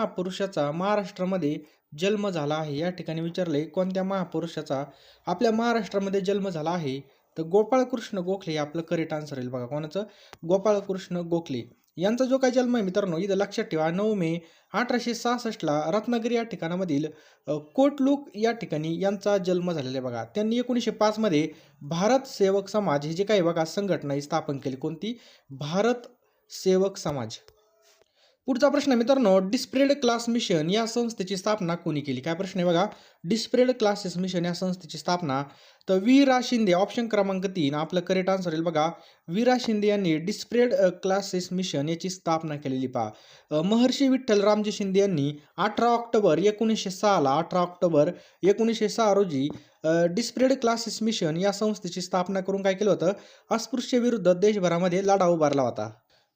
महापुरुषाचा महाराष्ट्रामध्ये जन्म झाला आहे. या ठिकाणी विचारले कोणत्या महापुरुषाचा आपल्या महाराष्ट्रामध्ये जन्म झाला आहे? तर गोपाळकृष्ण गोखले हे आपलं करेक्ट आन्सर येईल बघा कोणाचं? गोपाळकृष्ण गोखले. यांचा जो काही जन्म आहे मित्रांनो इथं लक्षात ठेवा. नऊ मे अठराशे सहासष्टला रत्नागिरी या ठिकाणामधील कोटलुक कोटलूक या ठिकाणी यांचा जन्म झालेला आहे बघा. त्यांनी एकोणीसशे पाचमध्ये भारत सेवक समाज ही जी काही बघा संघटना स्थापन केली. कोणती? भारत सेवक समाज. पुढचा प्रश्न आहे मित्रांनो डिस्प्रेड क्लास मिशन या संस्थेची स्थापना कोणी केली? काय प्रश्न आहे बघा. डिस्प्रेड क्लासेस मिशन या संस्थेची स्थापना तर वीरा शिंदे ऑप्शन क्रमांक तीन. आपलं करेक्ट आन्सर येईल बघा. वीरा शिंदे यांनी डिस्प्रेड क्लासेस मिशन याची स्थापना केलेली पहा. महर्षी विठ्ठल रामजी शिंदे यांनी अठरा ऑक्टोबर एकोणीसशे सहाला अठरा ऑक्टोबर एकोणीसशे सहा रोजी डिस्प्रेड क्लासेस मिशन या संस्थेची स्थापना करून काय केलं होतं? अस्पृश्य विरुद्ध देशभरामध्ये लढा उभारला होता.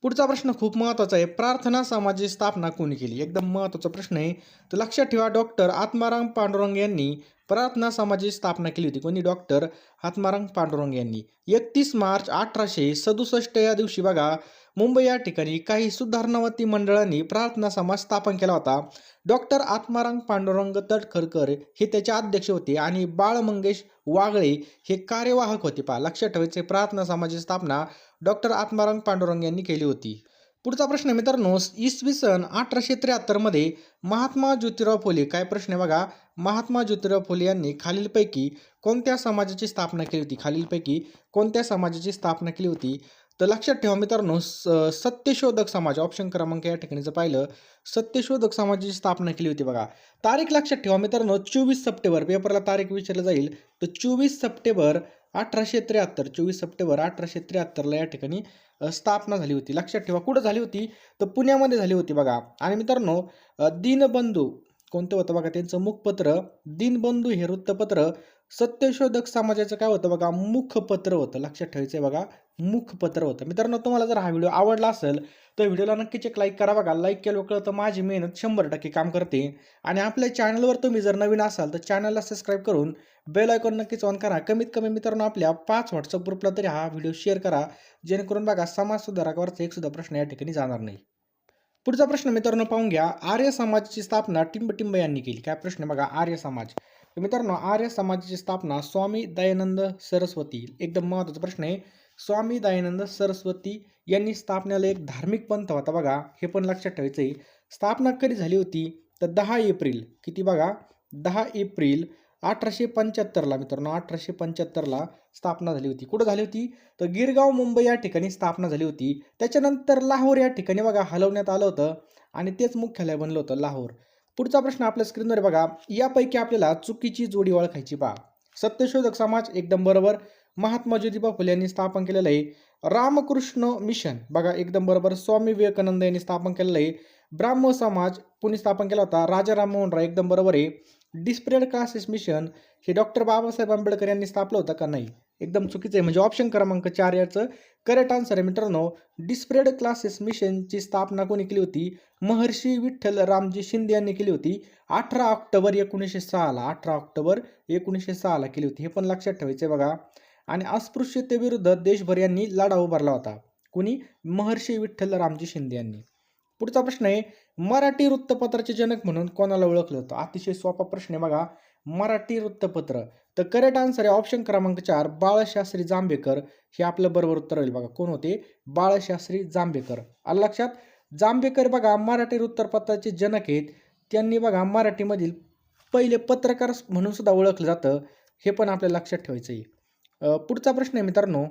पुढचा प्रश्न खूप महत्त्वाचा आहे. प्रार्थना समाजाची स्थापना कोणी केली? एकदम महत्त्वाचा प्रश्न आहे. तर लक्षात ठेवा डॉक्टर आत्माराम पांडुरंग यांनी प्रार्थना समाजाची स्थापना केली होती. कोणी? डॉक्टर आत्माराम पांडुरंग यांनी. एकतीस मार्च अठराशे सदुसष्ट या दिवशी बघा मुंबई या ठिकाणी काही सुधारणावती मंडळांनी प्रार्थना समाज स्थापन केला होता. डॉक्टर आत्माराम पांडुरंग तटखरकर हे त्याचे अध्यक्ष होते आणि बाळ मंगेश वागळे हे कार्यवाहक होते पहा. लक्षात ठेवायचे प्रार्थना समाजाची स्थापना डॉक्टर आत्माराम पांडुरंग यांनी केली होती. पुढचा प्रश्न आहे मित्रांनो इसवी सन अठराशे त्र्याहत्तरमध्ये महात्मा ज्योतिराव फुले काय प्रश्न आहे बघा? महात्मा ज्योतिराव फुले यांनी खालीलपैकी कोणत्या समाजाची स्थापना केली होती? खालीलपैकी कोणत्या समाजाची स्थापना केली होती? तर लक्षात ठेवा मित्रांनो स सत्यशोधक समाज ऑप्शन क्रमांक या ठिकाणी जर पाहिलं. सत्यशोधक समाजाची स्थापना केली होती बघा. तारीख लक्षात ठेवा मित्रांनो चोवीस सप्टेंबर पेपरला तारीख विचारलं जाईल. तर चोवीस सप्टेंबर अठराशे त्र्याहत्तर चोवीस सप्टेंबर अठराशे त्र्याहत्तरला या ठिकाणी स्थापना झाली होती. लक्षात ठेवा कुठं झाली होती? तर पुण्यामध्ये झाली होती बघा. आणि मित्रांनो दीनबंधू कोणतं होतं बघा? त्यांचं मुखपत्र दीनबंधू हे वृत्तपत्र सत्यशोधक समाजाचं काय होतं बघा? मुखपत्र होतं. लक्षात ठेवायचं आहे बघा. मुखपत्र होतं. मित्रांनो तुम्हाला जर हा व्हिडिओ आवडला असेल तर व्हिडिओला नक्कीच एक लाईक करा बघा. लाईक केलं कळलं तर माझी मेहनत शंभर टक्के काम करते. आणि आपल्या चॅनलवर तुम्ही जर नवीन असाल तर चॅनलला सबस्क्राईब करून बेल आयकॉन नक्कीच ऑन करा. कमीत कमी मित्रांनो आपल्या पाच व्हॉट्सअप ग्रुपला तरी हा व्हिडिओ शेअर करा. जेणेकरून बघा समाज सुधारकावरचा एक सुद्धा प्रश्न या ठिकाणी जाणार नाही. पुढचा प्रश्न मित्रांनो पाहून घ्या. आर्य समाजाची स्थापना टिंबटिंब यांनी केली. काय प्रश्न बघा? आर्य समाज. मित्रांनो आर्य समाजाची स्थापना स्वामी दयानंद सरस्वती. एकदम महत्त्वाचा प्रश्न आहे. स्वामी दयानंद सरस्वती यांनी स्थापनेला एक धार्मिक पंथ होता बघा हे पण लक्षात ठेवायचं आहे स्थापना कधी झाली होती? तर दहा एप्रिल. किती बघा? दहा एप्रिल अठराशे पंच्याहत्तरला मित्रांनो अठराशे पंच्याहत्तरला स्थापना झाली होती. कुठं झाली होती? तर गिरगाव मुंबई या ठिकाणी स्थापना झाली होती. त्याच्यानंतर लाहोर या ठिकाणी बघा हलवण्यात आलं होतं आणि तेच मुख्यालय बनलं होतं लाहोर. पुढचा प्रश्न आपल्या स्क्रीनवर बघा. यापैकी आपल्याला चुकीची जोडी ओळखायची पहा. सत्यशोधक समाज एकदम बरोबर महात्मा ज्योतिबा फुले यांनी स्थापन केलेलं आहे रामकृष्ण मिशन. बघा एकदम बरोबर स्वामी विवेकानंद यांनी स्थापन केलेलं आहे. ब्राह्म समाज कोणी स्थापन केला होता. राजा राममोहन राय एकदम बरोबर आहे. डिस्प्रेड क्लासेस मिशन हे डॉक्टर बाबासाहेब आंबेडकर यांनी स्थापलं होतं का नाही? एकदम चुकीचं आहे. म्हणजे ऑप्शन क्रमांक चार याचं करेक्ट आन्सर आहे मित्रांनो. डिस्प्रेड क्लासेस मिशनची स्थापना कोणी केली होती? महर्षी विठ्ठल रामजी शिंदे यांनी केली होती. अठरा ऑक्टोबर एकोणीसशे सहाला अठरा ऑक्टोबर एकोणीसशे सहाला केली होती. हे पण लक्षात ठेवायचं आहे बघा. आणि अस्पृश्यतेविरुद्ध देशभर यांनी लढा उभारला होता. कुणी? महर्षी विठ्ठल रामजी शिंदे यांनी. पुढचा प्रश्न आहे मराठी वृत्तपत्राचे जनक म्हणून कोणाला ओळखलं होतं? अतिशय सोपा प्रश्न आहे बघा. मराठी वृत्तपत्र. तर करेक्ट आन्सर आहे ऑप्शन क्रमांक चार बाळशास्त्री जांभेकर. हे आपलं बरोबर उत्तर होईल बघा. कोण होते? बाळशास्त्री जांभेकर. आलं लक्षात? जांभेकर बघा मराठी वृत्तपत्राचे जनक आहेत. त्यांनी बघा मराठीमधील पहिले पत्रकार म्हणून सुद्धा ओळखलं जातं. हे पण आपल्याला लक्षात ठेवायचं आहे पुढचा प्रश्न आहे मित्रांनो.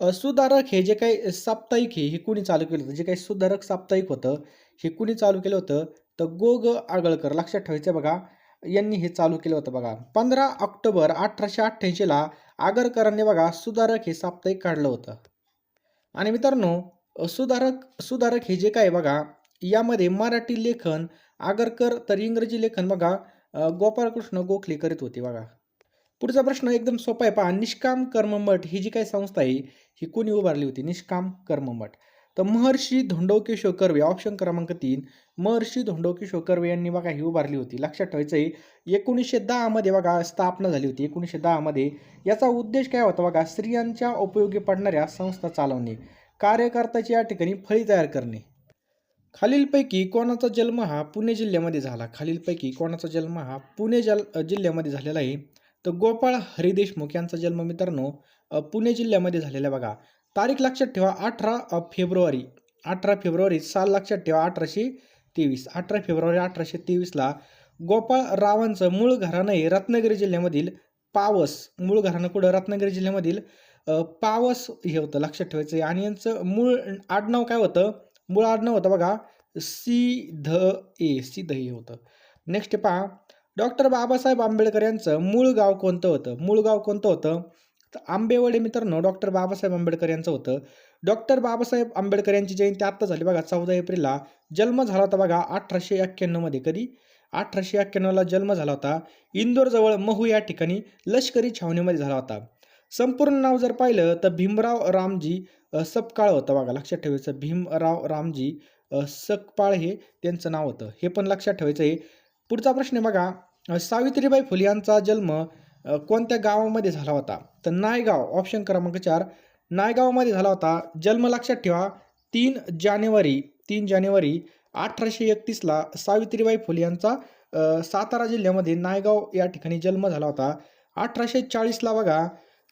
सुधारक हे जे काही साप्ताहिक आहे हे कुणी चालू केलं होतं? जे काही सुधारक साप्ताहिक होतं हे कुणी चालू केलं होतं? तर गोग आगळकर लक्षात ठेवायचं बघा यांनी हे चालू केलं होतं बघा. पंधरा ऑक्टोबर अठराशे अठ्ठ्याऐंशीला आगरकरांनी बघा सुधारक हे साप्ताहिक काढलं होतं. आणि मित्रांनो सुधारक सुधारक हे जे काय बघा यामध्ये मराठी लेखन आगरकर तर इंग्रजी लेखन बघा गोपाळकृष्ण गोखले करीत होते बघा. पुढचा प्रश्न एकदम सोपा आहे. पहा निष्काम कर्ममठ ही जी काही संस्था आहे ही कोणी उभारली होती? निष्काम कर्ममठ. तर महर्षी धोंडोकेश्वर कर्वे ऑप्शन क्रमांक तीन महर्षी धोंडोकेश्वर कर्वे यांनी बघा ही उभारली होती. लक्षात ठेवायचं आहे एकोणीसशे दहामध्ये बघा स्थापना झाली होती. एकोणीसशे दहामध्ये याचा उद्देश काय होता बघा स्त्रियांच्या उपयोगी पडणाऱ्या संस्था चालवणे कार्यकर्त्याची या ठिकाणी फळी तयार करणे. खालीलपैकी कोणाचा जन्म हा पुणे जिल्ह्यामध्ये झाला? खालीलपैकी कोणाचा जन्म हा पुणे जल जिल्ह्यामध्ये झालेला आहे? तर गोपाळ हरी देशमुख यांचा जन्म मित्रांनो पुणे जिल्ह्यामध्ये झालेला बघा. तारीख लक्षात ठेवा अठरा फेब्रुवारी. अठरा फेब्रुवारी साल लक्षात ठेवा अठराशे तेवीस. अठरा फेब्रुवारी अठराशे तेवीसला गोपाळ रावांचं मूळ घराणं आहे रत्नागिरी जिल्ह्यामधील पावस. मूळ घराणं कुठं? रत्नागिरी जिल्ह्यामधील पावस हे होतं लक्षात ठेवायचं आहे. आणि यांचं मूळ आडनाव काय होतं? मूळ आडनाव होतं बघा सी ध ए. सी ध हे होतं. नेक्स्ट पहा डॉक्टर बाबासाहेब आंबेडकर यांचं मूळ गाव कोणतं होतं? मूळ गाव कोणतं होतं? तर आंबेवडे मित्रांनो डॉक्टर बाबासाहेब आंबेडकर यांचं होतं. डॉक्टर बाबासाहेब आंबेडकर यांची जयंती आत्ता झाली बघा चौदा एप्रिलला. जन्म झाला होता बघा अठराशे एक्क्याण्णवमध्ये कधी? अठराशे एक्क्याण्णवला जन्म झाला होता. इंदोरजवळ महू या ठिकाणी लष्करी छावणीमध्ये झाला होता. संपूर्ण नाव जर पाहिलं तर भीमराव रामजी सपकाळ होतं बघा लक्षात ठेवायचं. भीमराव रामजी सकपाळ हे त्यांचं नाव होतं. हे पण लक्षात ठेवायचं आहे. पुढचा प्रश्न आहे बघा सावित्रीबाई फुले यांचा जन्म कोणत्या गावामध्ये झाला होता? तर नायगाव ऑप्शन क्रमांक चार. नायगावमध्ये झाला होता. जन्म लक्षात ठेवा तीन जानेवारी तीन जानेवारी अठराशे एकतीसला सावित्रीबाई फुले यांचा सातारा जिल्ह्यामध्ये नायगाव या ठिकाणी जन्म झाला होता. अठराशे चाळीसला बघा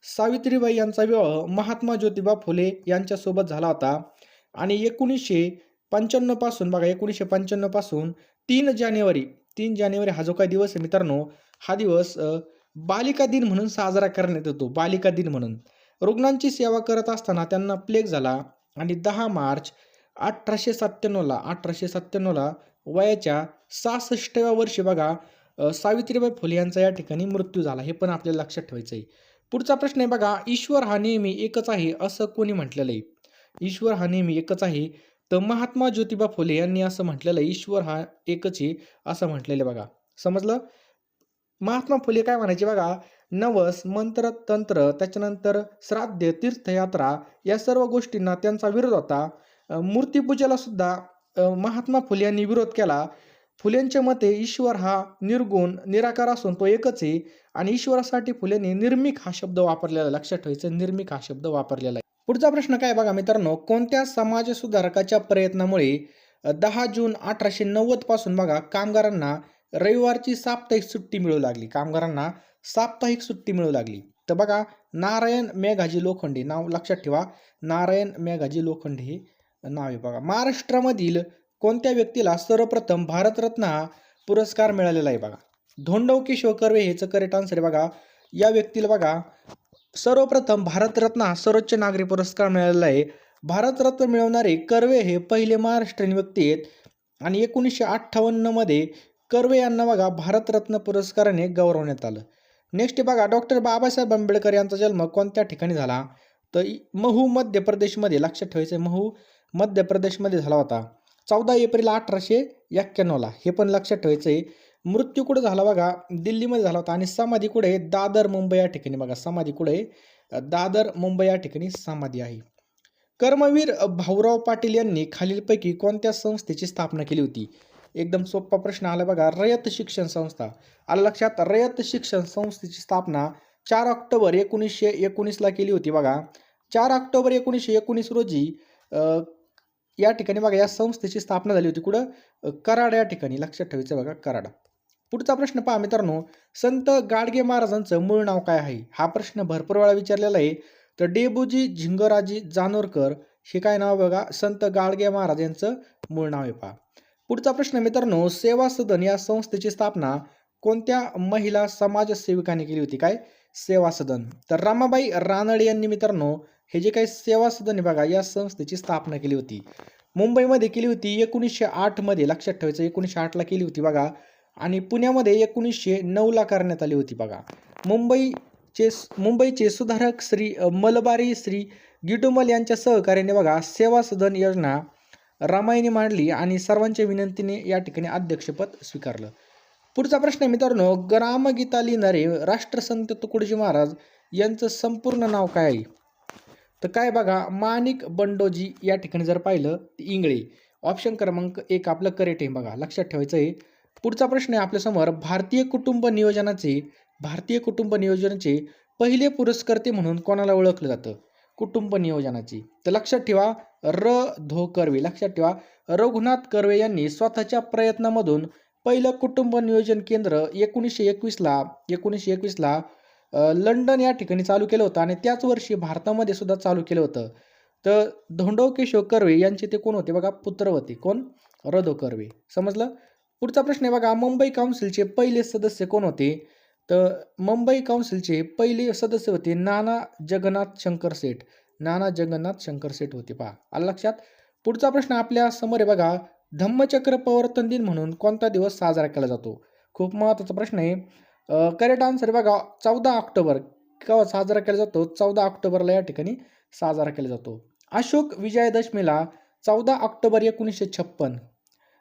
सावित्रीबाई यांचा विवाह महात्मा ज्योतिबा फुले यांच्यासोबत झाला होता. आणि एकोणीसशे पंच्याण्णवपासून बघा एकोणीसशे पंच्याण्णवपासून तीन जानेवारी तीन जानेवारी हा जो काय दिवस आहे मित्रांनो हा दिवस बालिका दिन म्हणून साजरा करण्यात येतो बालिका दिन म्हणून. रुग्णांची सेवा करत असताना त्यांना प्लेग झाला आणि दहा मार्च अठराशे सत्त्याण्णवला अठराशे सत्त्याण्णवला वयाच्या सहासष्टव्या वर्षी बघा सावित्रीबाई फुले यांचा या ठिकाणी मृत्यू झाला हे पण आपल्याला लक्षात ठेवायचं आहे. पुढचा प्रश्न आहे बघा ईश्वर हा नेहमी एकच आहे असं कोणी म्हटलेलं आहे? ईश्वर हा नेहमी एकच आहे तर महात्मा ज्योतिबा फुले यांनी असं म्हटलेलं आहे ईश्वर हा एकच आहे असं म्हटलेलं आहे बघा. समजलं? महात्मा फुले काय म्हणायचे बघा नवस मंत्र तंत्र त्याच्यानंतर श्राद्ध तीर्थयात्रा या सर्व गोष्टींना त्यांचा विरोध होता. मूर्तीपूजेला सुद्धा महात्मा फुले यांनी विरोध केला. फुलेंच्या मते ईश्वर हा निर्गुण निराकार असून तो एकच आहे आणि ईश्वरासाठी फुलेंनी निर्मिक हा शब्द वापरलेला लक्षात ठेवायचं निर्मिक हा शब्द वापरलेला आहे. पुढचा प्रश्न काय बघा मित्रांनो कोणत्या समाज सुधारकाच्या प्रयत्नामुळे दहा जून अठराशे नव्वदपासून बघा कामगारांना रविवारची साप्ताहिक सुट्टी मिळू लागली. कामगारांना साप्ताहिक सुट्टी मिळू लागली. तर बघा नारायण मेघाजी लोखंडे नाव लक्षात ठेवा नारायण मेघाजी लोखंडे हे नाव आहे बघा. महाराष्ट्रामधील कोणत्या व्यक्तीला सर्वप्रथम भारतरत्न हा पुरस्कार मिळालेला आहे बघा? धोंडव किशोर कर्वे हेचं करेक्ट आन्सर आहे बघा. या व्यक्तीला बघा सर्वप्रथम भारतरत्न हा सर्वोच्च नागरी पुरस्कार मिळालेला आहे. भारतरत्न मिळवणारे कर्वे हे पहिले महाराष्ट्रीयन व्यक्ती आहेत. आणि एकोणीसशे अठ्ठावन्नमध्ये कर्वे यांना बघा भारतरत्न पुरस्काराने गौरवण्यात आलं. नेक्स्ट बघा डॉक्टर बाबासाहेब आंबेडकर यांचा जन्म कोणत्या ठिकाणी झाला? तर महू मध्य प्रदेशमध्ये लक्षात ठेवायचं आहे, महू मध्य प्रदेशमध्ये झाला होता. चौदा एप्रिल अठराशे एक्क्याण्णवला हे पण लक्षात ठेवायचं आहे मृत्यू कुठं झाला बघा? दिल्लीमध्ये झाला होता. आणि समाधी कुठे आहे? दादर मुंबई या ठिकाणी बघा. समाधी कुठे आहे? दादर मुंबई या ठिकाणी समाधी आहे. कर्मवीर भाऊराव पाटील यांनी खालीलपैकी कोणत्या संस्थेची स्थापना केली होती? एकदम सोपा प्रश्न आला बघा. रयत शिक्षण संस्था. आला लक्षात? रयत शिक्षण संस्थेची स्थापना चार ऑक्टोबर एकोणीसशे एकोणीसला केली होती बघा. चार ऑक्टोबर एकोणीसशे एकोणीस रोजी या ठिकाणी बघा या संस्थेची स्थापना झाली होती. कुठं? कराड या ठिकाणी. लक्षात ठेवायचं बघा कराड. पुढचा प्रश्न पहा मित्रांनो. संत गाडगे महाराजांचं मूळ नाव काय आहे? हा प्रश्न भरपूर वेळा विचारलेला आहे. तर डेबूजी झिंगराजी जानोरकर हे काय नाव बघा? संत गाडगे महाराज यांचं मूळ नाव आहे पहा. पुढचा प्रश्न मित्रांनो सेवा सदन या संस्थेची स्थापना कोणत्या महिला समाजसेविकांनी केली होती? काय? सेवा सदन. तर रामाबाई रानडे यांनी मित्रांनो हे जे काही सेवा सदन आहे बघा या संस्थेची स्थापना केली होती. मुंबईमध्ये केली होती एकोणीसशे आठमध्ये लक्षात ठेवायचं एकोणीसशे आठला केली होती बघा. आणि पुण्यामध्ये एकोणीसशे नऊला करण्यात आली होती बघा. मुंबईचे मुंबईचे सुधारक श्री मलबारी श्री गिटुमल यांच्या सहकार्याने बघा सेवा सदन योजना रामायणी मांडली आणि सर्वांच्या विनंतीने या ठिकाणी अध्यक्षपद स्वीकारलं. पुढचा प्रश्न मित्रांनो ग्रामगीता लिहिणारे राष्ट्रसंत तुकडोजी महाराज यांचं संपूर्ण नाव काय आहे? तर काय बघा माणिक बंडोजी या ठिकाणी जर पाहिलं तर इंगळे. ऑप्शन क्रमांक एक आपलं करेक्ट आहे बघा लक्षात ठेवायचं आहे. पुढचा प्रश्न आहे आपल्यासमोर. भारतीय कुटुंब नियोजनाचे भारतीय कुटुंब नियोजनाचे पहिले पुरस्कर्ते म्हणून कोणाला ओळखलं जातं? कुटुंब नियोजनाची. तर लक्षात ठेवा र. धो कर्वे लक्षात ठेवा रघुनाथ कर्वे यांनी स्वतःच्या प्रयत्नामधून पहिलं कुटुंब नियोजन केंद्र एकोणीसशे एकवीसला एकोणीसशे एकवीसला लंडन या ठिकाणी चालू केलं होतं आणि त्याच वर्षी भारतामध्ये सुद्धा चालू केलं होतं. तर धोंडो केशव कर्वे यांचे ते कोण होते? बघा पुत्र होते. कोण? रधो कर्वे समजलं? पुढचा प्रश्न आहे बघा मुंबई काउन्सिलचे पहिले सदस्य कोण होते? तर मुंबई काउन्सिलचे पहिले सदस्य होते नाना जगन्नाथ शंकर सेठ. नाना जगन्नाथ शंकर सेठ होते पहा आला लक्षात? पुढचा प्रश्न आपल्यासमोर आहे बघा धम्मचक्र प्रवर्तन दिन म्हणून कोणता दिवस साजरा केला जातो? खूप महत्त्वाचा प्रश्न आहे. करेक्ट आन्सर बघा चौदा ऑक्टोबर केव्हा साजरा केला जातो? चौदा ऑक्टोबरला या ठिकाणी साजरा केला जातो. अशोक विजयादशमीला चौदा ऑक्टोबर एकोणीसशे छप्पन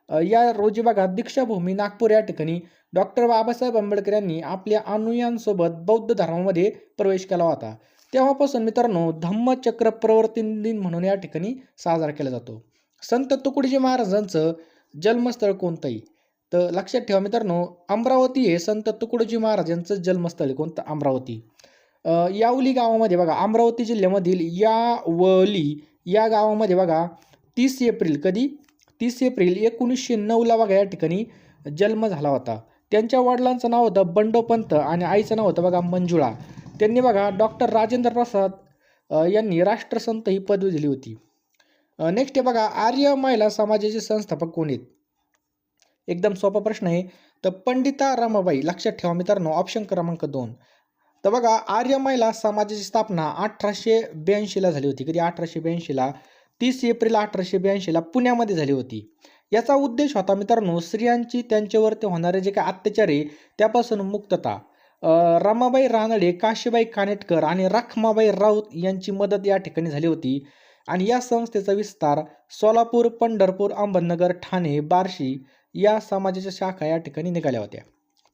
या रोजी बघा दीक्षाभूमी नागपूर या ठिकाणी डॉक्टर बाबासाहेब आंबेडकर यांनी आपल्या अनुयांसोबत बौद्ध धर्मामध्ये प्रवेश केला होता. तेव्हापासून मित्रांनो धम्मचक्र प्रवर्तन दिन म्हणून या ठिकाणी साजरा केला जातो. संत तुकडोजी महाराजांचं जन्मस्थळ कोणतंही? तर लक्षात ठेवा मित्रांनो अमरावती हे संत तुकडोजी महाराजांचं जन्मस्थळ कोणतं? अमरावती. यावली गावामध्ये बघा अमरावती जिल्ह्यामधील यावली या गावामध्ये बघा तीस एप्रिल कधी? तीस एप्रिल एकोणीसशे नऊला बघा या ठिकाणी जन्म झाला होता. त्यांच्या वडिलांचं नाव होतं बंडोपंत आणि आईचं नाव होतं बघा मंजुळा. त्यांनी बघा डॉक्टर राजेंद्र प्रसाद यांनी राष्ट्रसंत ही पदवी दिली होती. नेक्स्ट आहे बघा आर्य महिला समाजाचे संस्थापक कोण आहेत? एकदम सोपा प्रश्न आहे. तर पंडिता रमाबाई लक्षात ठेवा मित्रांनो ऑप्शन क्रमांक दोन. तर बघा आर्य महिला समाजाची स्थापना अठराशे ब्याऐंशीला झाली होती. कधी? अठराशे ब्याऐंशीला तीस एप्रिल अठराशे ब्याऐंशीला पुण्यामध्ये झाली होती. याचा उद्देश होता मित्रांनो स्त्रियांची त्यांच्यावरती होणारे जे काही अत्याचार आहे त्यापासून मुक्तता. रमाबाई रानडे काशीबाई कानेटकर आणि रखमाबाई राऊत यांची मदत या ठिकाणी झाली होती. आणि या संस्थेचा विस्तार सोलापूर पंढरपूर अहमदनगर ठाणे बार्शी या समाजाच्या शाखा या ठिकाणी निघाल्या होत्या.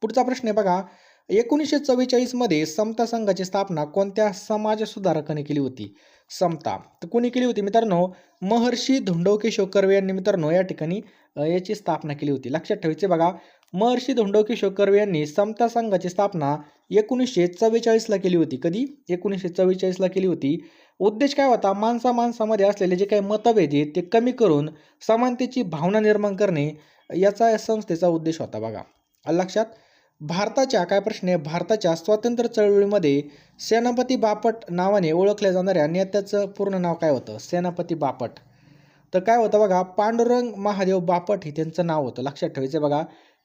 पुढचा प्रश्न आहे बघा एकोणीसशे चव्वेचाळीसमध्ये समता संघाची स्थापना कोणत्या समाज सुधारकाने केली होती? समता. तर कोणी केली होती मित्रांनो? महर्षी धोंडोकेशव कर्वे यांनी मित्रांनो या ठिकाणी याची स्थापना केली होती. लक्षात ठेवायचे बघा. महर्षी धोंडोकेशव कर्वे यांनी समता संघाची स्थापना एकोणीसशे चव्वेचाळीसला केली होती. कधी? एकोणीसशे चव्वेचाळीसला केली होती. उद्देश काय होता? माणसा माणसामध्ये असलेले जे काही मतभेद आहेत ते कमी करून समानतेची भावना निर्माण करणे याचा या संस्थेचा उद्देश होता बघा. लक्षात? भारताच्या काय प्रश्न आहे? भारताच्या स्वातंत्र्य चळवळीमध्ये सेनापती बापट नावाने ओळखल्या जाणाऱ्या नेत्याचं पूर्ण नाव काय होतं? सेनापती बापट. तर काय होतं बघा पांडुरंग महादेव बापट हे त्यांचं नाव होतं. लक्षात ठेवायचं बघा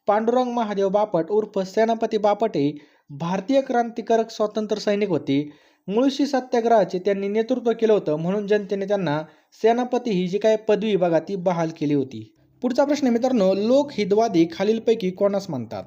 पांडुरंग महादेव बापट उर्फ सेनापती बापट हे भारतीय क्रांतिकारक स्वातंत्र्य सैनिक होते. मुळशी सत्याग्रहाचे त्यांनी नेतृत्व केलं होतं म्हणून जनतेने त्यांना सेनापती ही जी काय पदवी बघा ती बहाल केली होती. पुढचा प्रश्न मित्रांनो लोकहितवादी खालीलपैकी कोणास म्हणतात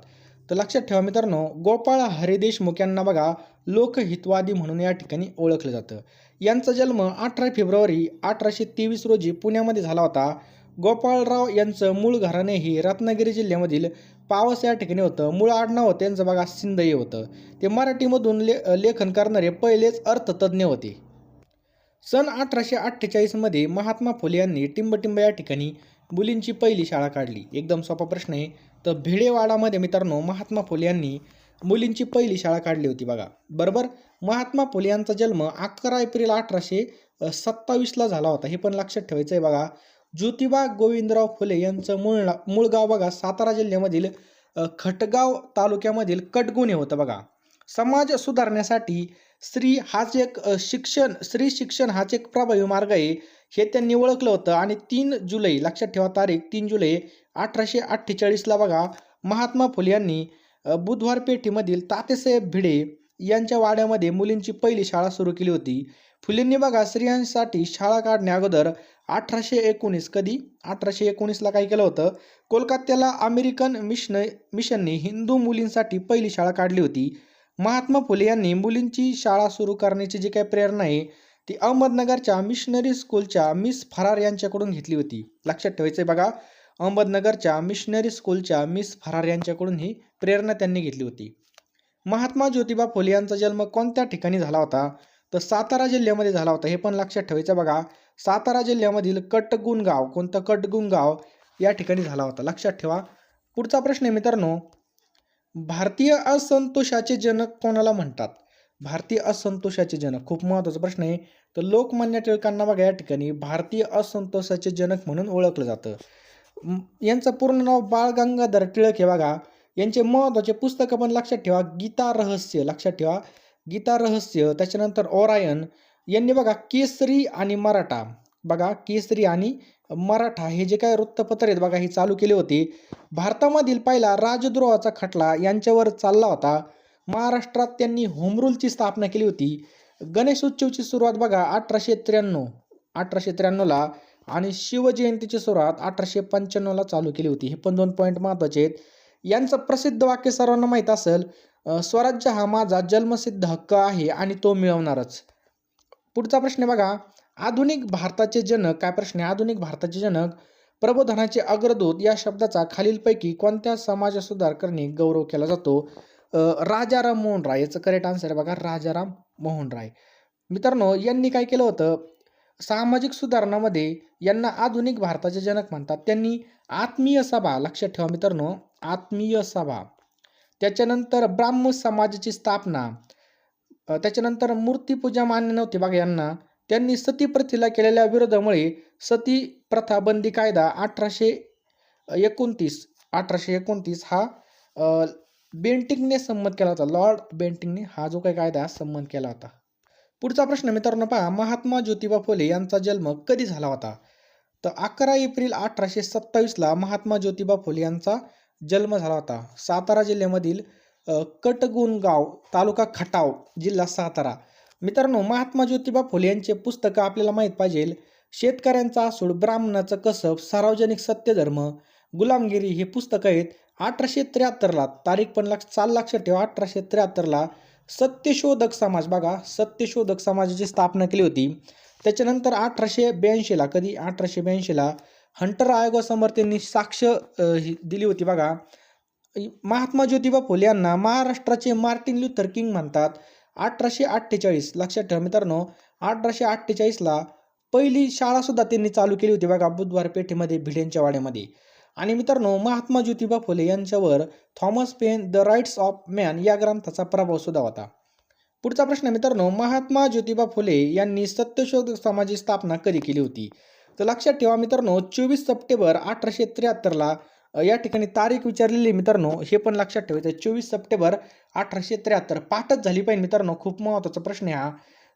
तर लक्षात ठेवा मित्रांनो गोपाळ हरिदेशमुख यांना बघा लोकहितवादी म्हणून या ठिकाणी ओळखलं जातं. यांचा जन्म अठरा फेब्रुवारी अठराशे तेवीस रोजी पुण्यामध्ये झाला होता. गोपाळराव यांचं मूळ घराणे हे रत्नागिरी जिल्ह्यामधील पावस या ठिकाणी होतं. मूळ आडनाव होतं यांचं बघा सिंधई होतं. ते मराठीमधून ले लेखन करणारे पहिलेच अर्थतज्ज्ञ होते. सन अठराशे अठ्ठेचाळीसमध्ये महात्मा फुले यांनी टिंबटिंब या ठिकाणी मुलींची पहिली शाळा काढली. एकदम सोपा प्रश्न आहे. तर भिडेवाडामध्ये मित्रांनो महात्मा फुले यांनी मुलींची पहिली शाळा काढली होती बघा. बरोबर? महात्मा फुले यांचा जन्म अकरा एप्रिल अठराशे सत्तावीसला झाला होता. हे पण लक्षात ठेवायचं आहे बघा. ज्योतिबा गोविंदराव फुले यांचं मूळ मूळ गाव बघा सातारा जिल्ह्यामधील खटगाव तालुक्यामधील कटगुणे होतं बघा. समाज सुधारण्यासाठी स्त्री हाच एक शिक्षण स्त्री शिक्षण हाच एक प्रभावी मार्ग आहे हे त्यांनी ओळखलं होतं. आणि तीन जुलै लक्षात ठेवा तारीख तीन जुलै अठराशे अठ्ठेचाळीसला बघा महात्मा फुले यांनी बुधवार पेठीमधील तातेसाहेब भिडे यांच्या वाड्यामध्ये मुलींची पहिली शाळा सुरू केली होती. फुलेंनी बघा स्त्रियांसाठी शाळा काढण्या अगोदर अठराशे एकोणीस कधी? अठराशे एकोणीसला काय केलं होतं? कोलकात्याला अमेरिकन मिशन मिशनने हिंदू मुलींसाठी पहिली शाळा काढली होती. महात्मा फुले यांनी मुलींची शाळा सुरू करण्याची जी काही प्रेरणा आहे ती अहमदनगरच्या मिशनरी स्कूलच्या मिस फरार यांच्याकडून घेतली होती. लक्षात ठेवायचं बघा अहमदनगरच्या मिशनरी स्कूलच्या मिस फरार यांच्याकडून ही प्रेरणा त्यांनी घेतली होती. महात्मा ज्योतिबा फुले यांचा जन्म कोणत्या ठिकाणी झाला होता? तर सातारा जिल्ह्यामध्ये झाला होता. हे पण लक्षात ठेवायचं बघा. सातारा जिल्ह्यामधील कटगुण गाव कोणतं कटगुण गाव या ठिकाणी झाला होता? लक्षात ठेवा. पुढचा प्रश्न आहे मित्रांनो. भारतीय असंतोषाचे जनक कोणाला म्हणतात? भारतीय असंतोषाचे जनक खूप महत्त्वाचा प्रश्न आहे. तर लोकमान्य टिळकांना बघा या ठिकाणी भारतीय असंतोषाचे जनक म्हणून ओळखलं जातं. यांचं पूर्ण नाव बाळ गंगाधर टिळक हे बघा. यांचे महत्त्वाचे पुस्तकं पण लक्षात ठेवा. गीता रहस्य लक्षात ठेवा. गीता रहस्य त्याच्यानंतर ओरायन. यांनी बघा केसरी आणि मराठा. बघा केसरी आणि मराठा हे जे काय वृत्तपत्र आहेत बघा हे चालू केले होते. भारतामधील पहिला राजद्रोहाचा खटला यांच्यावर चालला होता. महाराष्ट्रात त्यांनी होमरूलची स्थापना केली होती. गणेश उत्सवची सुरुवात बघा अठराशे त्र्याण्णव. अठराशे त्र्याण्णवला. आणि शिवजयंतीची सुरुवात अठराशे पंच्याण्णवला चालू केली होती. हे पण दोन पॉईंट महत्त्वाचे आहेत. यांचं प्रसिद्ध वाक्य सर्वांना माहीत असेल स्वराज्य हा माझा जन्मसिद्ध हक्क आहे आणि तो मिळवणारच. पुढचा प्रश्न आहे बघा आधुनिक भारताचे जनक काय प्रश्न आहे? आधुनिक भारताचे जनक प्रबोधनाचे अग्रदूत या शब्दाचा खालीलपैकी कोणत्या समाज सुधार करणे गौरव केला जातो? राजाराम मोहन राय. याचं करेक्ट आन्सर आहे बघा राजाराम मोहन राय. मित्रांनो यांनी काय केलं होतं? सामाजिक सुधारणामध्ये यांना आधुनिक भारताचे जनक म्हणतात. त्यांनी आत्मीय सभा लक्षात ठेवा मित्रांनो आत्मीय सभा. त्याच्यानंतर ब्राह्म समाजाची स्थापना. त्याच्यानंतर मूर्तीपूजा मान्य नव्हती. बघा यांना. त्यांनी सती प्रथेला केलेल्या विरोधामुळे सती प्रथा बंदी कायदा अठराशे एकोणतीस अठराशे एकोणतीस हा बेंटिंगने संमत केला होता. लॉर्ड बेंटिंगने हा जो काही कायदा संमत केला होता. पुढचा प्रश्न मित्रांनो पहा महात्मा ज्योतिबा फुले यांचा जन्म कधी झाला होता? तर अकरा एप्रिल अठराशे सत्तावीसला महात्मा ज्योतिबा फुले यांचा जन्म झाला होता. सातारा जिल्ह्यामधील कटगुणगाव तालुका खटाव जिल्हा सातारा. मित्रांनो महात्मा ज्योतिबा फुले यांचे पुस्तकं आपल्याला माहीत पाहिजे. शेतकऱ्यांचा आसूड ब्राह्मणाचं कसब सार्वजनिक सत्यधर्म गुलामगिरी हे पुस्तकं आहेत. अठराशे त्र्याहत्तरला तारीख पण लक्ष चाल लक्षात ठेवा अठराशे त्र्याहत्तरला सत्यशोधक समाज बघा सत्यशोधक समाजाची स्थापना केली होती त्याच्यानंतर अठराशे ब्याऐंशीला कधी अठराशे ब्याऐंशीला हंटर आयोगासमोर त्यांनी साक्ष ही दिली होती बघा. महात्मा ज्योतिबा फुले यांना महाराष्ट्राचे मार्टिन लुथर किंग म्हणतात. अठराशे अठ्ठेचाळीस लक्षात ठेवा मित्रांनो अठराशे अठ्ठेचाळीसला पहिली शाळासुद्धा त्यांनी चालू केली होती बघा बुधवार पेठेमध्ये भिडेंच्या वाड्यामध्ये. आणि मित्रांनो महात्मा ज्योतिबा फुले यांच्यावर Thomas Paine the rights of man या ग्रंथाचा प्रभाव सुद्धा होता. पुढचा प्रश्न मित्रांनो महात्मा ज्योतिबा फुले यांनी सत्यशोधक समाजाची स्थापना कधी केली होती? तर लक्षात ठेवा मित्रांनो चोवीस सप्टेंबर अठराशे त्र्याहत्तरला या ठिकाणी तारीख विचारलेली मित्रांनो हे पण लक्षात ठेवायचं चोवीस सप्टेंबर अठराशे त्र्याहत्तर पाठच झाली पाहिजे मित्रांनो खूप महत्त्वाचा प्रश्न हा.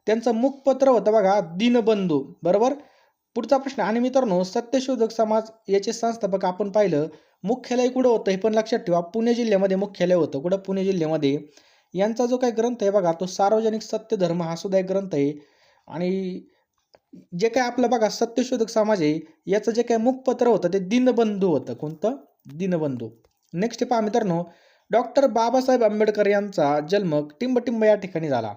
त्यांचं मुखपत्र होतं बघा दिनबंधू बरोबर? पुढचा प्रश्न आणि मित्रांनो सत्यशोधक समाज याचे संस्थापक आपण पाहिलं मुख्यालय कुठं होतं हे पण लक्षात ठेवा. पुणे जिल्ह्यामध्ये मुख्यालय होतं. कुठं? पुणे जिल्ह्यामध्ये. यांचा जो काही ग्रंथ आहे बघा तो सार्वजनिक सत्यधर्म हा सुद्धा एक ग्रंथ आहे. आणि जे काय आपलं बघा सत्यशोधक समाज आहे याचं जे काय मुखपत्र होतं ते दिनबंधू होतं. कोणतं? दिनबंधू. नेक्स्ट पहा मित्रांनो डॉक्टर बाबासाहेब आंबेडकर यांचा जन्म टिंबटिंब या ठिकाणी झाला.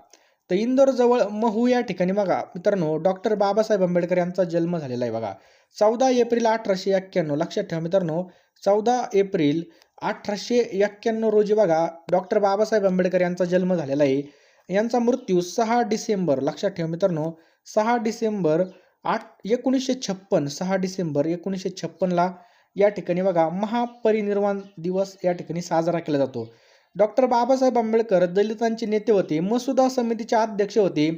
तर इंदोरजवळ महू या ठिकाणी बघा. मित्रांनो डॉक्टर बाबासाहेब आंबेडकर यांचा जन्म झालेला आहे बघा. चौदा एप्रिल अठराशे एक्क्याण्णव लक्षात ठेवा मित्रांनो चौदा एप्रिल अठराशे एक्क्याण्णव रोजी बघा डॉक्टर बाबासाहेब आंबेडकर यांचा जन्म झालेला आहे. यांचा मृत्यू सहा डिसेंबर लक्षात ठेवा मित्रांनो सहा डिसेंबर आठ एकोणीसशे छप्पन सहा डिसेंबर एकोणीसशे छप्पनला या ठिकाणी बघा महापरिनिर्वाण दिवस या ठिकाणी साजरा केला जातो. डॉक्टर बाबासाहेब आंबेडकर दलितांचे नेते होते मसुदा समितीचे अध्यक्ष होते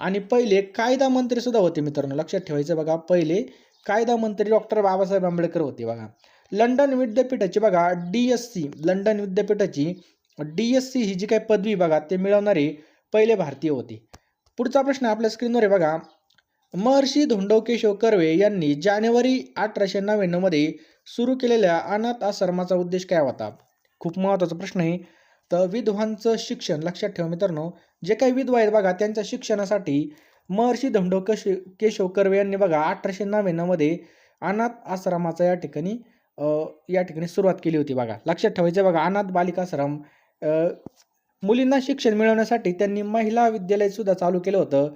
आणि पहिले कायदा मंत्री सुद्धा होते मित्रांनो. लक्षात ठेवायचं बघा पहिले कायदा मंत्री डॉक्टर बाबासाहेब आंबेडकर होते बघा. लंडन विद्यापीठाची बघा डी एस सी लंडन विद्यापीठाची डी एस सी ही जी काही पदवी बघा ते मिळवणारे पहिले भारतीय होते. पुढचा प्रश्न आपल्या स्क्रीनवर आहे बघा. महर्षी धोंडो केशव कर्वे यांनी जानेवारी अठराशे नव्याण्णवमध्ये सुरू केलेल्या अनाथ आश्रमाचा उद्देश काय होता? खूप महत्त्वाचा प्रश्न आहे. तर विधवांचं शिक्षण लक्षात ठेवा मित्रांनो जे काही विधवा आहेत बघा त्यांच्या शिक्षणासाठी महर्षी धोंडो कश केशव कर्वे यांनी बघा अठराशे नव्याण्णवमध्ये अनाथ आश्रमाचा या ठिकाणी या ठिकाणी सुरुवात केली होती बघा. लक्षात ठेवायचं बघा अनाथ बालिकाश्रम मुलींना शिक्षण मिळवण्यासाठी त्यांनी महिला विद्यालयसुद्धा चालू केलं होतं.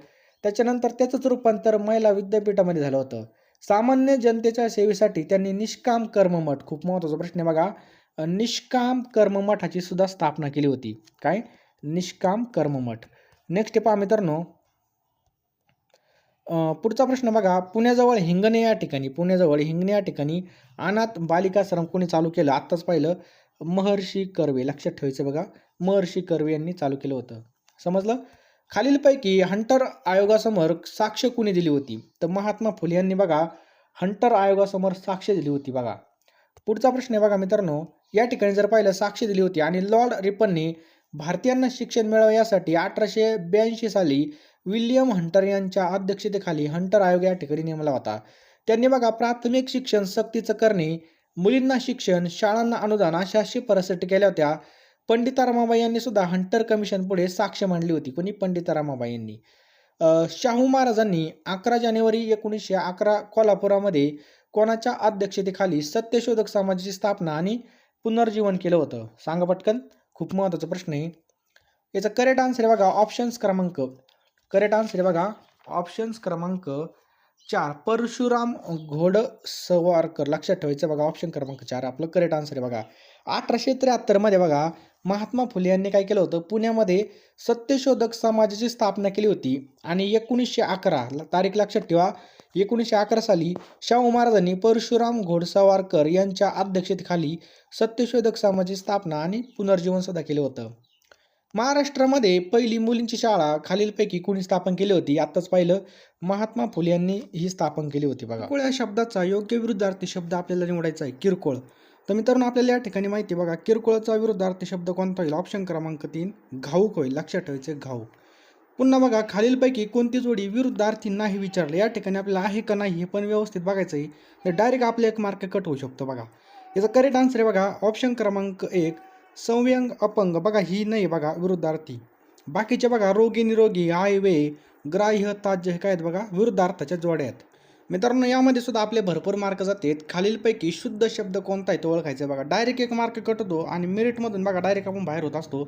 त्याच्यानंतर त्याचंच रूपांतर महिला विद्यापीठामध्ये झालं होतं. सामान्य जनतेच्या सेवेसाठी त्यांनी निष्काम कर्ममठ खूप महत्त्वाचा प्रश्न आहे बघा. निष्काम कर्ममठाची सुद्धा स्थापना केली होती. काय? निष्काम कर्ममठ. नेक्स्ट पहा मित्रांनो. पुढचा प्रश्न बघा. पुण्याजवळ हिंगणे या ठिकाणी पुण्याजवळ हिंगणे या ठिकाणी अनाथ बालिकाश्रम कोणी चालू केलं? आत्ताच पाहिलं. महर्षी कर्वे लक्षात ठेवायचं बघा. महर्षी कर्वे यांनी चालू केलं होतं. समजलं? खालीलपैकी हंटर आयोगासमोर साक्ष कुणी दिली होती? तर महात्मा फुले यांनी बघा हंटर आयोगासमोर साक्ष दिली होती बघा. पुढचा प्रश्न आहे बघा मित्रांनो. या ठिकाणी जर पाहिलं साक्ष दिली होती आणि लॉर्ड रिपनने भारतीयांना शिक्षण मिळावं यासाठी अठराशे ब्याऐंशी साली विल्यम हंटर यांच्या अध्यक्षतेखाली हंटर आयोग या ठिकाणी नेमला होता. त्यांनी बघा प्राथमिक शिक्षण सक्तीचं करणे मुलींना शिक्षण शाळांना अनुदान अशा शिफारसी केल्या होत्या. पंडिता रमाबाई यांनी सुद्धा हंटर कमिशन पुढे साक्ष मांडली होती. कोणी? पंडिता रमाबाई यांनी. शाहू महाराजांनी अकरा जानेवारी एकोणीसशे अकरा कोल्हापुरामध्ये कोणाच्या अध्यक्षतेखाली सत्यशोधक समाजाची स्थापना आणि पुनर्जीवन केलं होतं. सांगा पटकन. खूप महत्त्वाचा प्रश्न आहे. याचा करेक्ट आन्सर आहे बघा ऑप्शन्स क्रमांक. करेक्ट आन्सर आहे बघा ऑप्शन्स क्रमांक चार. परशुराम घोडसवारकर. लक्षात ठेवायचं बघा ऑप्शन क्रमांक चार. आपलं करेक्ट आन्सर आहे बघा. अठराशे त्र्याहत्तरमध्ये बघा महात्मा फुले यांनी काय केलं होतं? पुण्यामध्ये सत्यशोधक समाजाची स्थापना केली होती आणि एकोणीसशे अकरा तारीख लक्षात ठेवा एकोणीसशे अकरा साली शाहू महाराजांनी परशुराम घोडसवारकर यांच्या अध्यक्षतेखाली सत्यशोधक समाजाची स्थापना आणि पुनर्जीवन सुद्धा केलं होतं. महाराष्ट्रामध्ये पहिली मुलींची शाळा खालीलपैकी कोणी स्थापन केली होती? आत्ताच पाहिलं महात्मा फुले यांनी ही स्थापन केली होती बघा. कुळ्या या शब्दाचा योग्य विरुद्धार्थी शब्द आपल्याला निवडायचा आहे किरकोळ. तर मित्रांनो आपल्याला या ठिकाणी माहिती बघा किरकोळचा विरुद्धार्थी शब्द कोणता होईल? ऑप्शन क्रमांक तीन घाऊक होईल. लक्षात ठेवायचे घाऊक. पुन्हा बघा खालीलपैकी कोणती जोडी विरुद्धार्थी नाही विचारलं? या ठिकाणी आपल्याला आहे का नाही हे पण व्यवस्थित बघायचं आहे. तर डायरेक्ट आपले एक मार्क कट होऊ शकतो बघा. याचा करेक्ट आन्सर आहे बघा ऑप्शन क्रमांक एक संव्यंग अपंग. बघा ही नाही बघा विरुद्धार्थी बाकीचे बघा रोगी निरोगी आयवे ग्राह्य ताज्य हे काय आहेत बघा विरुद्धार्थाच्या जोड्या आहेत. मित्रांनो यामध्ये सुद्धा आपले भरपूर मार्क जातात खालीलपैकी शुद्ध शब्द कोणता आहे तो ओळखायचा आहे बघा. डायरेक्ट एक मार्क कट होतो आणि मेरिटमधून बघा डायरेक्ट आपण बाहेर होत असतो.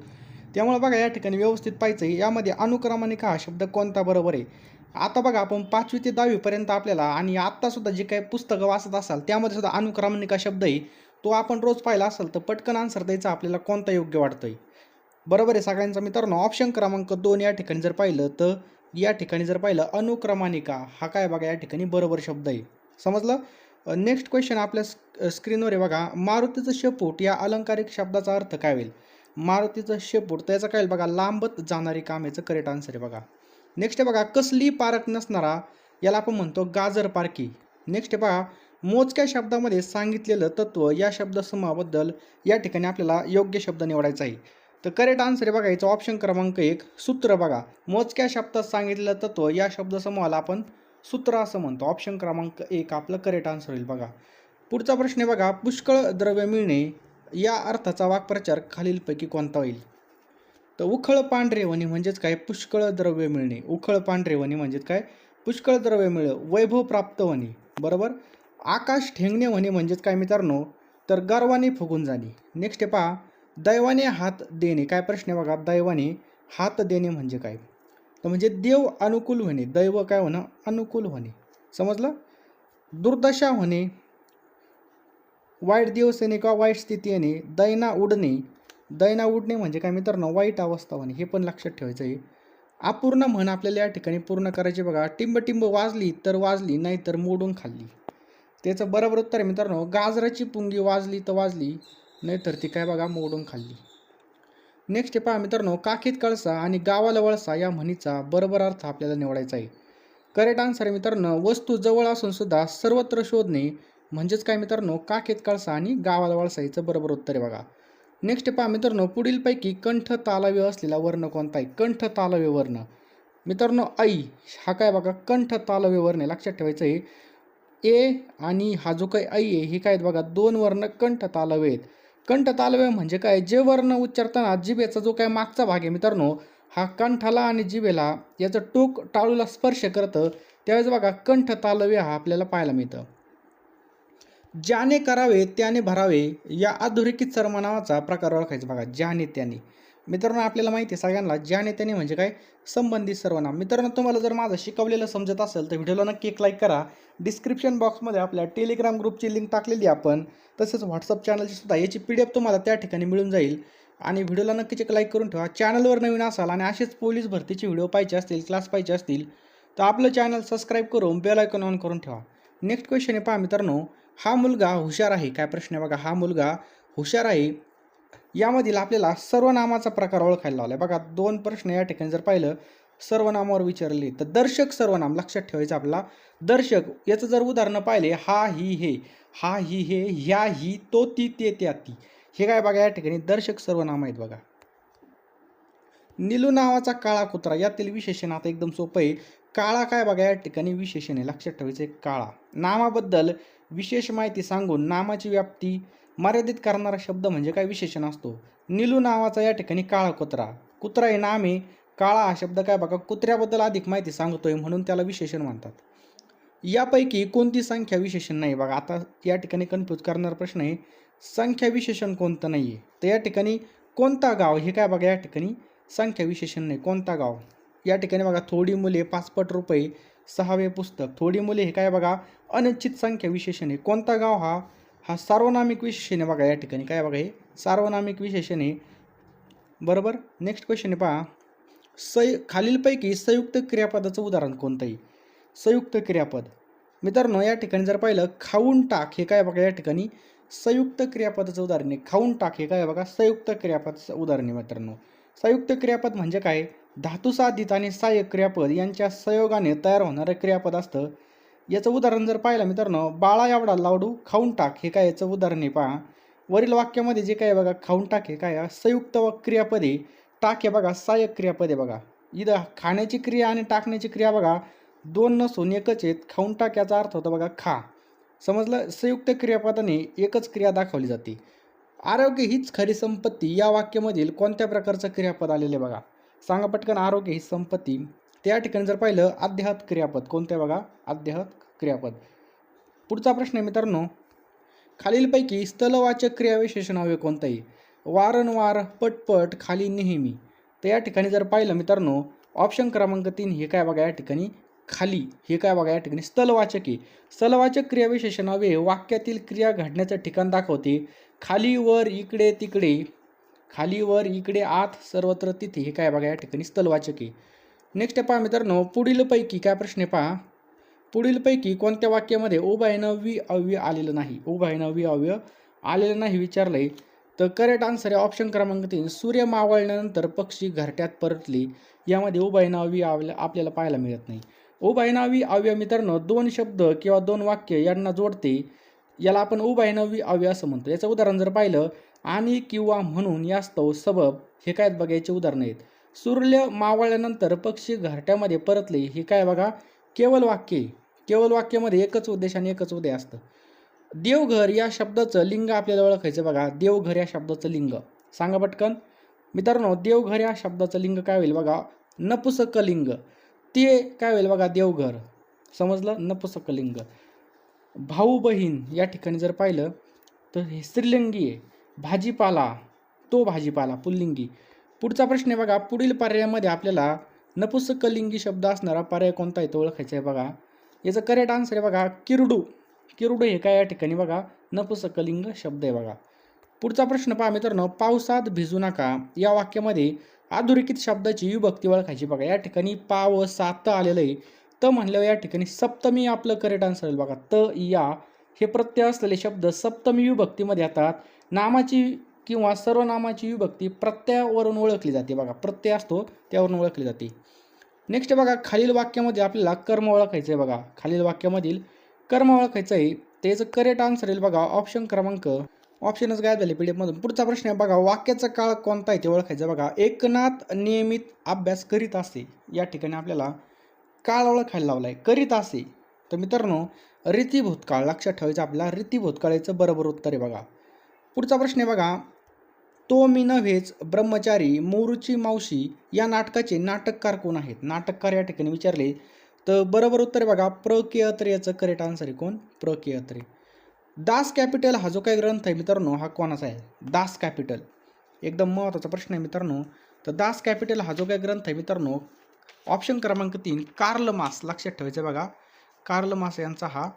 त्यामुळे बघा या ठिकाणी व्यवस्थित पाहिजे आहे यामध्ये अनुक्रमानिका हा शब्द कोणता बरोबर आहे? आता बघा आपण पाचवी ते दहावीपर्यंत आपल्याला आणि आत्तासुद्धा जे काही पुस्तकं वाचत असाल त्यामध्ये सुद्धा अनुक्रमानिका शब्द आहे. तो आपण रोज पाहिला असेल तर पटकन आन्सर द्यायचा आपल्याला कोणता योग्य वाटतंय. बरोबर आहे सगळ्यांचा मित्रांनो. ऑप्शन क्रमांक दोन या ठिकाणी जर पाहिलं तर या ठिकाणी जर पाहिलं अनुक्रमानिका हा काय बघा या ठिकाणी बरोबर शब्द आहे. समजलं? नेक्स्ट क्वेश्चन आपल्या स्क्रीनवर आहे बघा मारुतीचं शेपूट या अलंकारिक शब्दाचा अर्थ काय होईल? मारुतीचं शेपूट त्याचं काय होईल बघा लांबत जाणारी काम याचं करेक्ट आन्सर आहे बघा. नेक्स्ट आहे बघा कसली पारख नसणारा याला आपण म्हणतो गाजर पारखी. नेक्स्ट आहे बघा मोजक्या शब्दामध्ये सांगितलेलं तत्व या शब्दसमूहाबद्दल या ठिकाणी आपल्याला योग्य शब्द निवडायचा आहे. तर करेक्ट आन्सर आहे बघा याचं ऑप्शन क्रमांक एक सूत्र बघा. मोजक्या शब्दात सांगितलेलं तत्व या शब्दसमूहाला आपण सूत्र असं म्हणतो. ऑप्शन क्रमांक एक आपलं करेक्ट आन्सर होईल बघा. पुढचा प्रश्न आहे बघा पुष्कळ द्रव्य मिळणे या अर्थाचा वाक्प्रचार खालीलपैकी कोणता होईल? तर उखळ पांढरेवणी म्हणजेच काय? पुष्कळ द्रव्य मिळणे. उखळ पांढरेवणी म्हणजेच काय? पुष्कळ द्रव्य मिळ वैभव प्राप्त होणे बरोबर? आकाश ठेंगणे म्हणे म्हणजेच काय मित्रांनो? तर गर्वाने फुगून जाणे. नेक्स्ट आहे पहा. दैवाने हात देणे. काय प्रश्न आहे बघा? दैवाने हात देणे म्हणजे काय? तर म्हणजे देव अनुकूल होणे. दैव काय होणं? अनुकूल होणे. समजलं? दुर्दशा होणे वाईट दिवस येणे किंवा वाईट स्थिती येणे दैना उडणे. दैना उडणे म्हणजे काय मित्रांनो? वाईट अवस्था होणे. हे पण लक्षात ठेवायचं आहे. अपूर्ण म्हण आपल्याला या ठिकाणी पूर्ण करायची बघा. टिंब टिंब वाजली तर वाजली नाही तर मोडून खाल्ली. त्याचं बरोबर उत्तर आहे मित्रांनो. गाजराची पुंगी वाजली तर वाजली. नाहीतर ती काय बघा मोडून खाल्ली. नेक्स्ट आहे पहा मित्रांनो काकीत कळसा आणि गावाला वळसा या म्हणीचा बरोबर अर्थ आपल्याला निवडायचा आहे. करेक्ट आन्सर आहे मित्रांनो वस्तू जवळ असून सुद्धा सर्वत्र शोधणे म्हणजेच काय मित्रांनो काकेत कळसा आणि गावाला वळसा याचं बरोबर उत्तर आहे बघा. नेक्स्ट पहा मित्रांनो पुढीलपैकी कंठ तालव्य असलेला वर्ण कोणता आहे? कंठ तालव्य वर्ण. मित्रांनो आई हा काय बघा कंठ तालव्य वर्ण आहे. लक्षात ठेवायचं आहे. ए आणि हा जो काही आई आहे हे काय आहेत बघा दोन वर्ण कंठ तालव्य आहेत. कंठ तालव्य म्हणजे काय? जे वर्ण उच्चारताना जिभेचा जो काय मागचा भाग आहे मित्रांनो हा कंठाला आणि जिभेला याचं टोक टाळूला स्पर्श करतं त्यावेळेस बघा कंठ तालव्य हा आपल्याला पाहायला मिळतं. ज्याने करावे त्याने भरावे या अधोरेखित सर्वनामाचा प्रकार ओळखायचा बघा ज्याने त्याने. मित्रांनो आपल्याला माहिती आहे सगळ्यांना ज्याने त्याने म्हणजे काय संबंधित सर्वनाम मित्रांनो तुम्हाला जर माझं शिकवलेलं समजत असेल तर व्हिडिओला नक्की एक लाईक करा. डिस्क्रिप्शन बॉक्समध्ये आपल्या टेलिग्राम ग्रुपची लिंक टाकलेली आहे आपण. तसेच व्हॉट्सअप चॅनलची सुद्धा याची पी डी एफ तुम्हाला त्या ठिकाणी मिळून जाईल. आणि व्हिडिओला नक्कीच एक लाईक करून ठेवा. चॅनलवर नवीन असाल आणि असेच पोलीस भरतीचे व्हिडिओ पाहिजे असतील क्लास पाहिजे असतील तर आपलं चॅनल सबस्क्राईब करून बेल आयकॉन ऑन करून ठेवा. नेक्स्ट क्वेश्चन आहे पहा मित्रांनो. हा मुलगा हुशार आहे. काय प्रश्न आहे बघा? हा मुलगा हुशार आहे. यामधील आपल्याला सर्वनामाचा प्रकार ओळखायला लावला आहे बघा दोन प्रश्न या ठिकाणी जर पाहिलं सर्वनामावर विचारले तर दर्शक सर्वनाम लक्षात ठेवायचं आपला दर्शक याचं जर उदाहरणं पाहिले हा ही हे हा ही हे ह्या ही तो ती ते त्या ती. हे काय बघा या ठिकाणी दर्शक सर्वनाम आहेत बघा. निलू नावाचा काळा कुत्रा यातील विशेषण आता एकदम सोपं आहे. काळा काय बघा या ठिकाणी विशेषण आहे. लक्षात ठेवायचं काळा. नामाबद्दल विशेष माहिती सांगून नामाची व्याप्ती मर्यादित करणारा शब्द म्हणजे काय विशेषण असतो? निलू नावाचा या ठिकाणी काळा कुत्रा. कुत्रा हे नाम आहे. काळा हा शब्द काय बघा कुत्र्याबद्दल अधिक माहिती सांगतोय म्हणून त्याला विशेषण म्हणतात. यापैकी कोणती संख्या विशेषण नाही बघा. आता या ठिकाणी कन्फ्यूज करणारा प्रश्न आहे. संख्या विशेषण कोणतं नाही आहे तर या ठिकाणी कोणता गाव हे काय बघा या ठिकाणी संख्या विशेषण नाही. कोणता गाव? या ठिकाणी बघा थोडी मुले पाचपट रुपये सहावे पुस्तक. थोडी मुले हे काय बघा अनिश्चित संख्या विशेषण आहे. कोणता गाव हा? हा सार्वनामिक विशेषण आहे बघा या ठिकाणी. काय बघा हे? सार्वनामिक विशेषण आहे. बरोबर? नेक्स्ट क्वेश्चन आहे पहा. सय खालीलपैकी संयुक्त क्रियापदाचं उदाहरण कोणतंही? संयुक्त क्रियापद. मित्रांनो या ठिकाणी जर पाहिलं खाऊन टाक हे काय बघा या ठिकाणी संयुक्त क्रियापदाचं उदाहरण आहे. खाऊन टाक हे काय बघा संयुक्त क्रियापदाचं उदाहरण आहे मित्रांनो. संयुक्त क्रियापद म्हणजे काय? धातुसाधित आणि सहाय्यक क्रियापद यांच्या संयोगाने तयार होणारं क्रियापद असतं. याचं उदाहरण जर पाहिलं मित्रांनो बाळा एवढा लाडू खाऊन टाक हे काय याचं उदाहरण आहे पहा. वरील वाक्यामध्ये जे काय बघा खाऊन टाक हे काय संयुक्त व क्रियापदे टाक हे बघा सहाय्यक क्रियापदे बघा. इथं खाण्याची क्रिया आणि टाकण्याची क्रिया बघा दोन नसून एकच आहेत खाऊन टाक याचा अर्थ होता बघा खा. समजलं? संयुक्त क्रियापदाने एकच क्रिया दाखवली जाते. आरोग्य हीच खरी संपत्ती या वाक्यामधील कोणत्या प्रकारचं क्रियापद आलेले बघा. सांगा पटकन आरोग्य ही संपत्ती. त्या ठिकाणी जर पाहिलं अध्याहत क्रियापद. कोणत्या बघा? अध्याहत क्रियापद. पुढचा प्रश्न आहे मित्रांनो खालीलपैकी स्थलवाचक क्रियाविशेषण हवे कोणताही? वारंवार पटपट खाली नेहमी. तर या ठिकाणी जर पाहिलं मित्रांनो ऑप्शन क्रमांक तीन हे काय बघा या ठिकाणी? खाली. हे काय बघा या ठिकाणी? स्थलवाचक आहे. स्थलवाचक क्रियाविशेषण हवे वाक्यातील क्रिया घडण्याचं ठिकाण दाखवते. खाली वर इकडे तिकडे. खाली वर इकडे आत सर्वत्र तिथे. हे काय बघा या ठिकाणी? स्थलवाचक आहे. नेक्स्ट पहा मित्रांनो पुढीलपैकी काय प्रश्न आहे पहा. पुढीलपैकी कोणत्या वाक्यामध्ये उभयनवी अव्यय आलेलं नाही? उभयनवी अव्यय आलेलं नाही विचारलं आहे तर करेक्ट आन्सर आहे ऑप्शन क्रमांक तीन. सूर्य मावळल्यानंतर पक्षी घरट्यात परतले. यामध्ये उभयनावी अव्यय आपल्याला पाहायला मिळत नाही. उभयनावी अव्यय मित्रांनो दोन शब्द किंवा दोन वाक्य यांना जोडते. याला आपण उभयनवी अव्यय असं म्हणतो. याचं उदाहरण जर पाहिलं आणि किंवा म्हणून यास्तव सबब हे काय बघायचे उदाहरणं आहेत. सूर्य मावळल्यानंतर पक्षी घरट्यामध्ये परतले. हे काय बघा? केवळ वाक्य. केवल केवळ वाक्यामध्ये एकच उद्देश आणि एकच उदय असतं. देवघर या शब्दाचं लिंग आपल्याला ओळखायचं बघा. देवघर या शब्दाचं लिंग. सांगा पटकन. मित्रांनो देवघर या शब्दाचं लिंग काय होईल बघा? नपुसकलिंग. ते काय होईल बघा? देवघर. समजलं? नपुसकलिंग. भाऊ बहीण या ठिकाणी जर पाहिलं तर हे स्त्रीलिंगी आहे. भाजीपाला. तो भाजीपाला पुल्लिंगी. पुढचा प्रश्न आहे बघा पुढील पर्यायामध्ये आपल्याला नपुसकलिंगी शब्द असणारा पर्याय कोणता आहे तो ओळखायचा आहे बघा. याचं करेक्ट आन्सर आहे बघा किरडू. किरडू हे काय या ठिकाणी बघा नपुसकलिंग शब्द आहे बघा. पुढचा प्रश्न पहा मित्रांनो पावसात भिजू नका. या वाक्यामध्ये अधोरेखित शब्दाची विभक्ती ओळखायची बघा. या ठिकाणी पाव सात आलेलं आहे. त म्हणल्यावर या ठिकाणी सप्तमी आपलं करेक्ट आन्सर आहे बघा. त या हे प्रत्यय असलेले शब्द सप्तमी विभक्तीमध्ये येतात. नामाची किंवा सर्वनामाची विभक्ती प्रत्ययावरून ओळखली जाते बघा. प्रत्यय असतो त्यावरून ओळखली जाते. नेक्स्ट बघा खालील वाक्यामध्ये आपल्याला कर्म ओळखायचं आहे बघा. खालील वाक्यामधील कर्म ओळखायचं आहे त्याचं करेक्ट आन्सर येईल बघा ऑप्शन क्रमांक. ऑप्शनच गायब झाले पी पुढचा प्रश्न आहे बघा वाक्याचा काळ कोणता आहे ते ओळखायचं बघा. एकनाथ नियमित अभ्यास करीत असे. या ठिकाणी आपल्याला काळ ओळखायला लावला आहे करीत असे. तर मित्रांनो रीती भूतकाळ लक्षात ठेवायचं आपल्याला रीती भूतकाळाचं बरोबर उत्तर आहे बघा. पुढचा प्रश्न आहे बघा तो मी नव्हेच ब्रह्मचारी मोरूची मावशी या नाटकाचे नाटककार कोण आहेत? नाटककार या ठिकाणी विचारले तर बरोबर उत्तर बघा प्र. के. अत्रे याचं करेक्ट आन्सर आहे कोण? प्र. के. अत्रे. दास कॅपिटल हा जो काही ग्रंथ आहे मित्रांनो हा कोणाचा आहे? दास कॅपिटल एकदम महत्त्वाचा प्रश्न आहे मित्रांनो. तर दास कॅपिटल हा जो काही ग्रंथ आहे मित्रांनो ऑप्शन क्रमांक तीन कार्ल मास. लक्षात ठेवायचं आहे बघा. कार्ल मास यांचा हा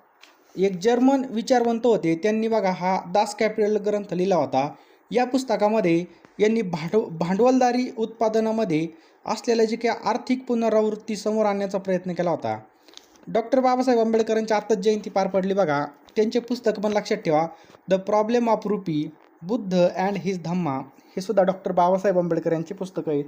एक जर्मन विचारवंत होते. त्यांनी बघा हा दास कॅपिटल ग्रंथ लिहिला होता. या पुस्तकामध्ये यांनी भांडव भांडवलदारी उत्पादनामध्ये असलेल्या जी काही आर्थिक पुनरावृत्ती समोर आणण्याचा प्रयत्न केला होता. डॉक्टर बाबासाहेब आंबेडकरांची आत्ताच जयंती पार पडली बघा. त्यांचे पुस्तक पण लक्षात ठेवा. The problem of rupee Buddha and his Dhamma हे सुद्धा डॉक्टर बाबासाहेब आंबेडकर यांची पुस्तकं आहेत.